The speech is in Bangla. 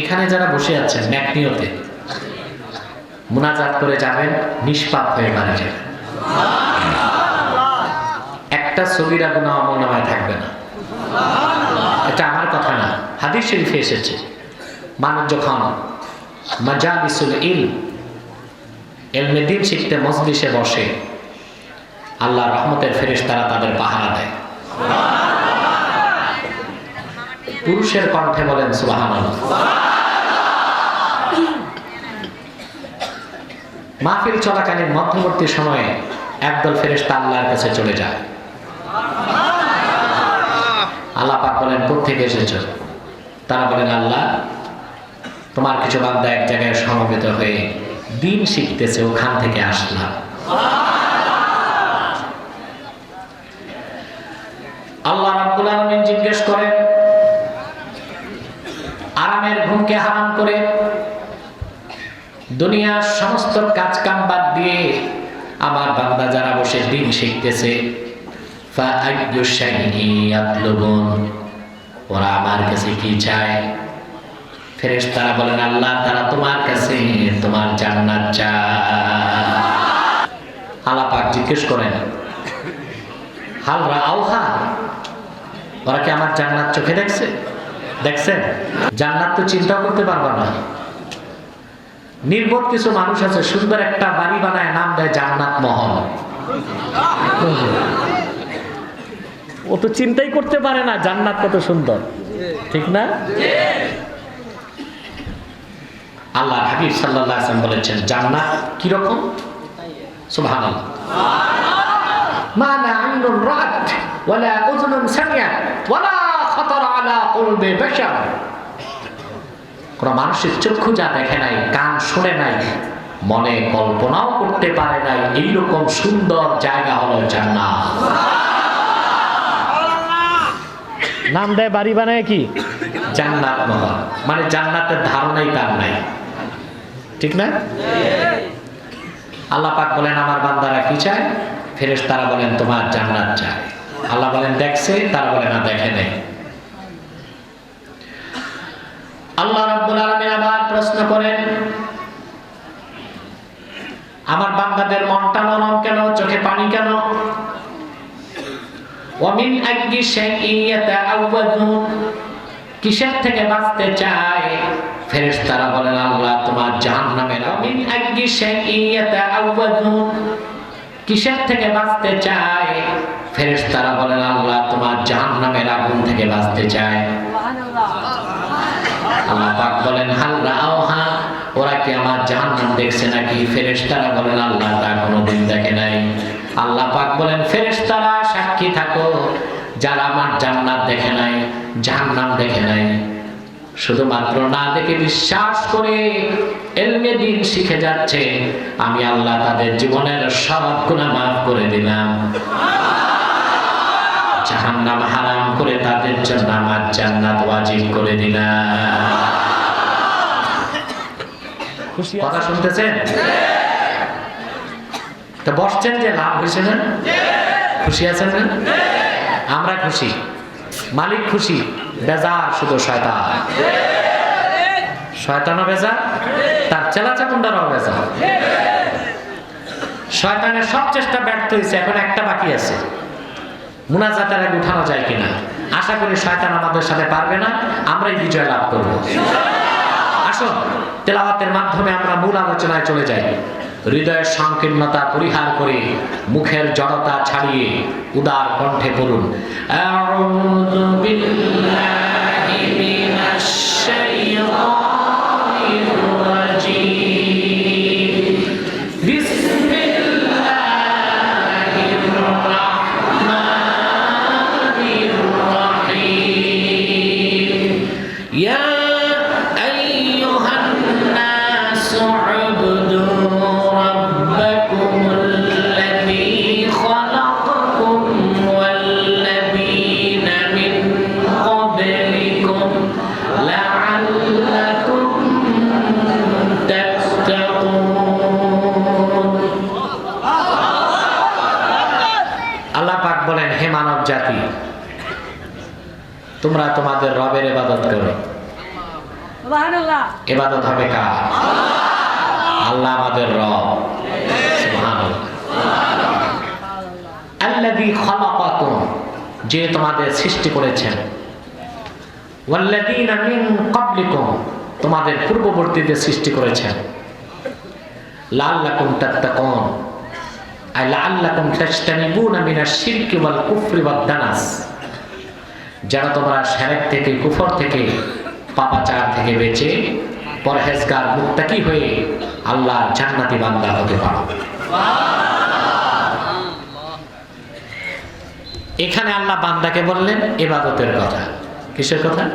এখানে যারা বসে আছেন ম্যাকনিওতে মুনাজাত করে যাবেন, নিষ্পাপ হয়ে বাড়ি যাবেন। একটা ছবির গুণা আমল নামায় থাকবে না। এটা আমার কথা না, হাদিস শরীফে এসেছে। মানুষ যখন মাজালিসুল ইল এলমে দিন শিখতে মজলিসে বসে, আল্লাহ রহমতের ফেরেশ তারা তাদের পাহারা দেয়। পুরুষের কণ্ঠে বলেন সুবাহান মাহফিল চলাকালীন মধ্যবর্তী সময়ে একদল ফেরেশতা আল্লাহর কাছে চলে যায়। আল্লাহ পাক বলেন কোথেকে এসেছ? তারা বলেন, আল্লাহ, তোমার কিছু বান্দা এক জায়গায় সমবেত হয়ে দিন শিখতেছে, ওখান থেকে আসলাম। আল্লাহ রাব্বুল আলামিন জিজ্ঞেস করেন, আরামের ঘুমকে হারাম করে দুনিয়ার সমস্ত কাজ কাম বাদ দিয়ে আমার বান্দা যারা বসে দিন শিখতেছে। ওরা আমার কাছে কি চায়? ফেরেশতারা বলেন, আল্লাহ তারা তোমার কাছে তোমার জান্নাত চায়। আল্লাহ পাক জিজ্ঞেস করেন, হাল রাআউহা? ওরা কি আমার জান্নাত চোখে দেখছে? দেখছেন? জান্নাত তো চিন্তা করতে পারবা না। নির্বোধ কিছু মানুষ আছে, সুন্দর একটা বাড়ি বানায়, নাম দেয় জান্নাত মহল। ও তো চিন্তাই করতে পারে না, জান্নাত কত সুন্দর। ঠিক না? আল্লাহ হাবিব সাল্লাহ বলেছেন, জান্নাত কীরকম সুবহানাল্লাহ। মা লা আইনুন রাত কোন মানুষের চক্ষু যা দেখে নাই কান শুনে নাই মনে কল্পনাও করতে পারে নাই এইরকম সুন্দর জায়গা হলো জান্নাত। নাম দেয় বাড়ি বানায় কি? জান্নাত মহল মানে জান্নাতের ধারণাই তার নাই। ঠিক না? আল্লাহ পাক বলেন আমার বান্দারা কি চায়? ফেরেশ তারা বলেন তোমার জান্নাত চায়। আল্লাহ বলেন দেখছে? তারা বলে না দেখে নেই। আল্লাহ রাব্বুল আলামিন আবার প্রশ্ন করেন, আমার বান্দাদের মনটা নরম কেন? চোখে পানি কেন? ওয়ামিন আগ্গি শাইইন ইয়াতাআওয়াযুন কিসের থেকে বাঁচতে চায়? ফেরেশতারা বলেন, আল্লাহ তোমার জাহান্নামের ওয়ামিন আগ্গি শাইইন ইয়াতাআওয়াযুন কিসের থেকে বাঁচতে চায়? ফেরেশতারা বলেন, আল্লাহ তোমার জাহান্নামের আগুন থেকে বাঁচতে চায়। আল্লাহ পাক বলেন, হাল রাওহা, ওরা কি আমার জাহান্নাম দেখছে নাকি? ফেরেশতারা বলেন, আল্লাহ তা কোনোদিন দেখে নাই। আল্লাহ পাক বলেন, ফেরেশতারা, সাক্ষী থাকো, যারা আমার জান্নাত দেখে নাই, জাহান্নাম দেখে নাই। শুধুমাত্র না দেখে বিশ্বাস করে এলমে দিন শিখে যাচ্ছে, আমি আল্লাহ তাদের জীবনের সব গুণা মাফ করে দিলাম। জাহান্নাম হারাম করে তাদের জন্য আমার জান্নাত ওয়াজিব করে দিলাম। কথা শুনতেছেন? তো বসছেন যে লাভ হয়েছে না? খুশি আছেন না? আমরা খুশি। মালিক খুশি বেজার শুধু শয়তান। শয়তানও বেজা তার চেলা চামুন্ডারও বেজা শয়তানের সব চেষ্টা ব্যর্থ হয়েছে এখন একটা বাকি আছে। মুনাজাতের আগে উঠানো যায় কিনা? আশা করি শয়তান আমাদের সাথে পারবে না, আমরাই বিজয় লাভ করব। আসুন, তেলাওয়াতের মাধ্যমে আমরা মূল আলোচনায় চলে যাই। হৃদয়ের সংকীর্ণতা পরিহার করে মুখের জড়তা ছাড়িয়ে উদার কণ্ঠে পড়ুন আউযু বিল্লাহি মিনাশ তোমরা তোমাদের রবের ইবাদত করো। এবাদত হবে কার? আল্লাহ। আমাদের রব। যে তোমাদের সৃষ্টি করেছেন। মিন ক্বাবলিকুম তোমাদের পূর্ববর্তীদের সৃষ্টি করেছেন। লাআল্লাকুম তাত্তাকুন আই লাআল্লাকুম তাজতানিবুনা মিনাশ শিরকি ওয়াল কুফরি ওয়াদ দানাস। যেন তোমরা শিরক থেকে কুফর থেকে পাপাচার থেকে বেঁচে পরহেজগার মুক্তি হয়ে আল্লাহ জান্নাতি বান্দা হতে পারো। এখানে আল্লাহ বান্দাকে বললেন, এবাদতের কথা। কিসের কথা?